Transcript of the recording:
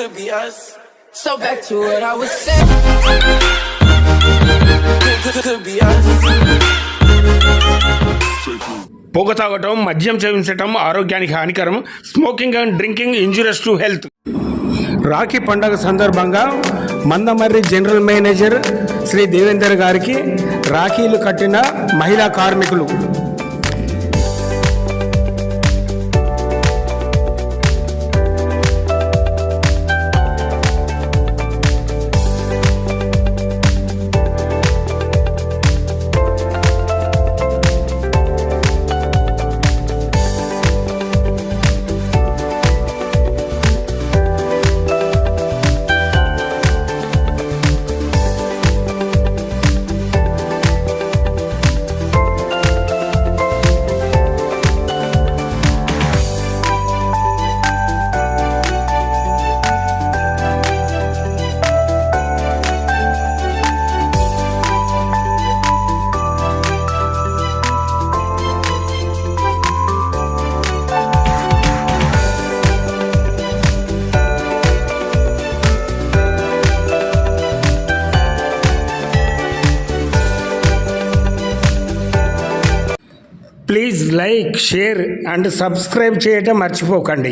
could be us. So back to what I was saying. Could, could, could be us. పొగ తాగటం మద్యం సేవించటం ఆరోగ్యానికి హానికరం smoking and drinking injurious to health Rakhi పండగ సందర్భంగా మందమర్రి జనరల్ మేనేజర్ శ్రీ దేవేందర్ గారికి రాఖీలు కట్టిన మహిళా కార్మికులు please like share and subscribe చేయటం మర్చిపోకండి.